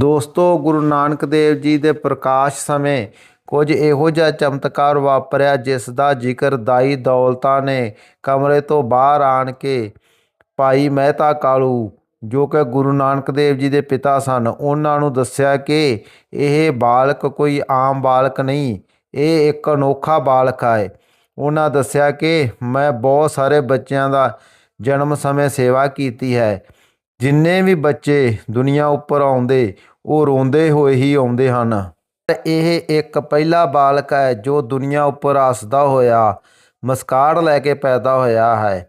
ਦੋਸਤੋ, ਗੁਰੂ ਨਾਨਕ ਦੇਵ ਜੀ ਦੇ ਪ੍ਰਕਾਸ਼ ਸਮੇਂ ਕੁਝ ਇਹੋ ਜਿਹਾ ਚਮਤਕਾਰ ਵਾਪਰਿਆ ਜਿਸ ਦਾ ਜ਼ਿਕਰ ਦਾਈ ਦੌਲਤਾਂ ਨੇ ਕਮਰੇ ਤੋਂ ਬਾਹਰ ਆਣ ਕੇ ਭਾਈ ਮਹਿਤਾ ਕਾਲੂ, ਜੋ ਕਿ ਗੁਰੂ ਨਾਨਕ ਦੇਵ ਜੀ ਦੇ ਪਿਤਾ ਸਨ, ਉਹਨਾਂ ਨੂੰ ਦੱਸਿਆ ਕਿ ਇਹ ਬਾਲਕ ਕੋਈ ਆਮ ਬਾਲਕ ਨਹੀਂ, ਇਹ ਇੱਕ ਅਨੋਖਾ ਬਾਲਕ ਹੈ ਉਹਨਾਂ ਦੱਸਿਆ ਕਿ ਮੈਂ ਬਹੁਤ ਸਾਰੇ ਬੱਚਿਆਂ ਦਾ ਜਨਮ ਸਮੇਂ ਸੇਵਾ ਕੀਤੀ ਹੈ। ਜਿੰਨੇ ਵੀ ਬੱਚੇ ਦੁਨੀਆ ਉੱਪਰ ਆਉਂਦੇ, ਉਹ ਰੋਂਦੇ ਹੋਏ ਹੀ ਆਉਂਦੇ ਹਨ। ਇਹ ਇੱਕ ਪਹਿਲਾ ਬਾਲਕ ਹੈ ਜੋ ਦੁਨੀਆ ਉੱਪਰ ਹੱਸਦਾ ਹੋਇਆ ਮਸਕਾੜ ਲੈ ਕੇ ਪੈਦਾ ਹੋਇਆ ਹੈ।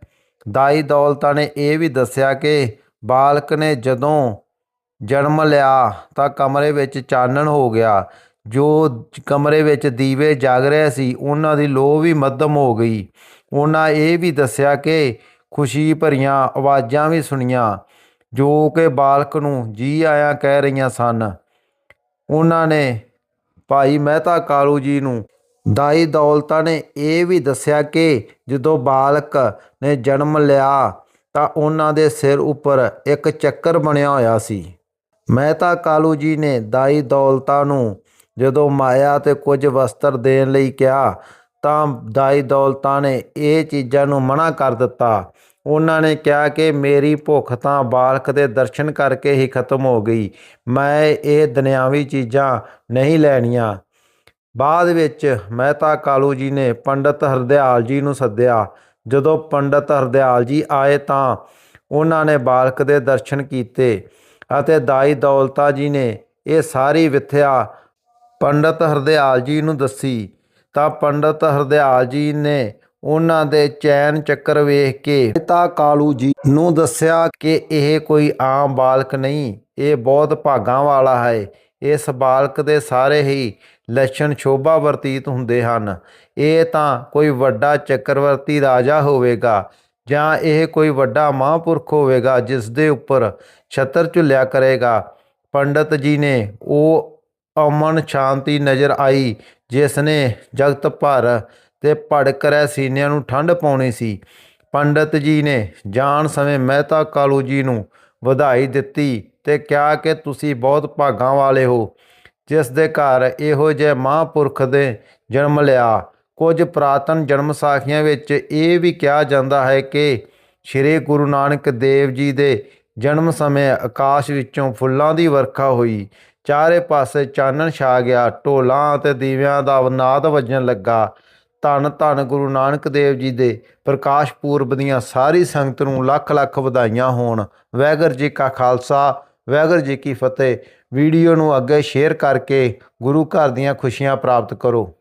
ਦਾਈ ਦੌਲਤਾ ਨੇ ਇਹ ਵੀ ਦੱਸਿਆ ਕਿ ਬਾਲਕ ਨੇ ਜਦੋਂ ਜਨਮ ਲਿਆ ਤਾਂ ਕਮਰੇ ਵਿੱਚ ਚਾਨਣ ਹੋ ਗਿਆ। ਜੋ ਕਮਰੇ ਵਿੱਚ ਦੀਵੇ ਜਗ ਰਹੇ ਸੀ, ਉਹਨਾਂ ਦੀ ਲੋ ਵੀ ਮੱਧਮ ਹੋ ਗਈ। ਉਹਨਾਂ ਇਹ ਵੀ ਦੱਸਿਆ ਕਿ ਖੁਸ਼ੀ ਭਰੀਆਂ ਆਵਾਜ਼ਾਂ ਵੀ ਸੁਣੀਆਂ। ਜੋ ਕਿ ਬਾਲਕ ਨੂੰ ਜੀ ਆਇਆਂ ਕਹਿ ਰਹੀਆਂ ਸਨ। ਉਹਨਾਂ ਨੇ, ਭਾਈ ਮਹਿਤਾ ਕਾਲੂ ਜੀ ਨੂੰ ਦਾਈ ਦੌਲਤਾ ਨੇ ਇਹ ਵੀ ਦੱਸਿਆ ਕਿ ਜਦੋਂ ਬਾਲਕ ਨੇ ਜਨਮ ਲਿਆ ਤਾਂ ਉਹਨਾਂ ਦੇ ਸਿਰ ਉੱਪਰ ਇੱਕ ਚੱਕਰ ਬਣਿਆ ਹੋਇਆ ਸੀ। ਮਹਿਤਾ ਕਾਲੂ ਜੀ ਨੇ ਦਾਈ ਦੌਲਤਾ ਨੂੰ ਜਦੋਂ ਮਾਇਆ ਤੇ ਕੁਝ ਵਸਤਰ ਦੇਣ ਲਈ ਕਿਹਾ ਤਾਂ ਦਾਈ ਦੌਲਤਾਂ ਨੇ ਇਹ ਚੀਜ਼ਾਂ ਨੂੰ ਮਨਾ ਕਰ ਦਿੱਤਾ। ਉਹਨਾਂ ਨੇ ਕਿਹਾ ਕਿ ਮੇਰੀ ਭੁੱਖ ਤਾਂ ਬਾਲਕ ਦੇ ਦਰਸ਼ਨ ਕਰਕੇ ਹੀ ਖਤਮ ਹੋ ਗਈ। ਮੈਂ ਇਹ ਦੁਨਿਆਵੀ ਚੀਜ਼ਾਂ ਨਹੀਂ ਲੈਣੀਆਂ। ਬਾਅਦ ਵਿੱਚ ਮਹਿਤਾ ਕਾਲੂ ਜੀ ਨੇ ਪੰਡਤ ਹਰਦਿਆਲ ਜੀ ਨੂੰ ਸੱਦਿਆ। ਜਦੋਂ ਪੰਡਤ ਹਰਦਿਆਲ ਜੀ ਆਏ ਤਾਂ ਉਹਨਾਂ ਨੇ ਬਾਲਕ ਦੇ ਦਰਸ਼ਨ ਕੀਤੇ ਅਤੇ ਦਾਈ ਦੌਲਤਾ ਜੀ ਨੇ ਇਹ ਸਾਰੀ ਵਿਥਿਆ ਪੰਡਤ ਹਰਦਿਆਲ ਜੀ ਨੂੰ ਦੱਸੀ। ਤਾਂ ਪੰਡਤ ਹਰਦਿਆਲ ਜੀ ਨੇ ਉਹਨਾਂ ਦੇ ਚੈਨ ਚੱਕਰ ਵੇਖ ਕੇ ਪਿਤਾ ਕਾਲੂ ਜੀ ਨੂੰ ਦੱਸਿਆ ਕਿ ਇਹ ਕੋਈ ਆਮ ਬਾਲਕ ਨਹੀਂ, ਇਹ ਬਹੁਤ ਭਾਗਾਂ ਵਾਲਾ ਹੈ। ਇਸ ਬਾਲਕ ਦੇ ਸਾਰੇ ਹੀ ਲੱਛਣ ਸ਼ੋਭਾ ਵਰਤੀਤ ਹੁੰਦੇ ਹਨ। ਇਹ ਤਾਂ ਕੋਈ ਵੱਡਾ ਚੱਕਰਵਰਤੀ ਰਾਜਾ ਹੋਵੇਗਾ ਜਾਂ ਇਹ ਕੋਈ ਵੱਡਾ ਮਹਾਂਪੁਰਖ ਹੋਵੇਗਾ ਜਿਸ ਦੇ ਉੱਪਰ ਛਤਰ ਝੁੱਲਿਆ ਕਰੇਗਾ। ਪੰਡਤ ਜੀ ਨੇ ਉਹ ਅਮਨ ਸ਼ਾਂਤੀ ਨਜ਼ਰ ਆਈ, ਜਿਸ ਨੇ ਜਗਤ ਭਰ ਤੇ ਭੜਕ ਰਹਿ ਸੀਨਿਆਂ ਨੂੰ ਠੰਡ ਪਾਉਣੀ ਸੀ। ਪੰਡਤ ਜੀ ਨੇ ਜਾਣ ਸਮੇਂ ਮਹਿਤਾ ਕਾਲੂ ਜੀ ਨੂੰ ਵਧਾਈ ਦਿੱਤੀ ਤੇ ਕਿਹਾ ਕਿ ਤੁਸੀਂ ਬਹੁਤ ਭਾਗਾਂ ਵਾਲੇ ਹੋ। ਜਿਸ ਦੇ ਘਰ ਇਹੋ ਜਿਹੇ ਮਹਾਂਪੁਰਖ ਦੇ ਜਨਮ ਲਿਆ। ਕੁਝ ਪ੍ਰਾਤਨ ਜਨਮ ਸਾਖੀਆਂ ਵਿੱਚ ਇਹ ਵੀ ਕਿਹਾ ਜਾਂਦਾ ਹੈ ਕਿ ਸ੍ਰੀ ਗੁਰੂ ਨਾਨਕ ਦੇਵ ਜੀ ਦੇ ਜਨਮ ਸਮੇਂ ਆਕਾਸ਼ ਵਿੱਚੋਂ ਫੁੱਲਾਂ ਦੀ ਵਰਖਾ ਹੋਈ। ਚਾਰੇ ਪਾਸੇ ਚਾਨਣ ਛਾ ਗਿਆ। ਢੋਲਾਂ ਅਤੇ ਦੀਵਿਆਂ ਦਾ ਨਾਦ ਵੱਜਣ ਲੱਗਾ। ਧੰਨ ਧੰਨ ਗੁਰੂ ਨਾਨਕ ਦੇਵ ਜੀ ਦੇ ਪ੍ਰਕਾਸ਼ ਪੂਰਬ ਦੀਆਂ ਸਾਰੀ ਸੰਗਤ ਨੂੰ ਲੱਖ ਲੱਖ ਵਧਾਈਆਂ ਹੋਣ। ਵਾਹਿਗੁਰੂ ਜੀ ਕਾ ਖਾਲਸਾ ਵਾਹਿਗੁਰੂ ਜੀ ਕੀ ਫਤਿਹ। ਵੀਡੀਓ ਨੂੰ ਅੱਗੇ ਸ਼ੇਅਰ ਕਰਕੇ ਗੁਰੂ ਘਰ ਦੀਆਂ ਖੁਸ਼ੀਆਂ ਪ੍ਰਾਪਤ ਕਰੋ।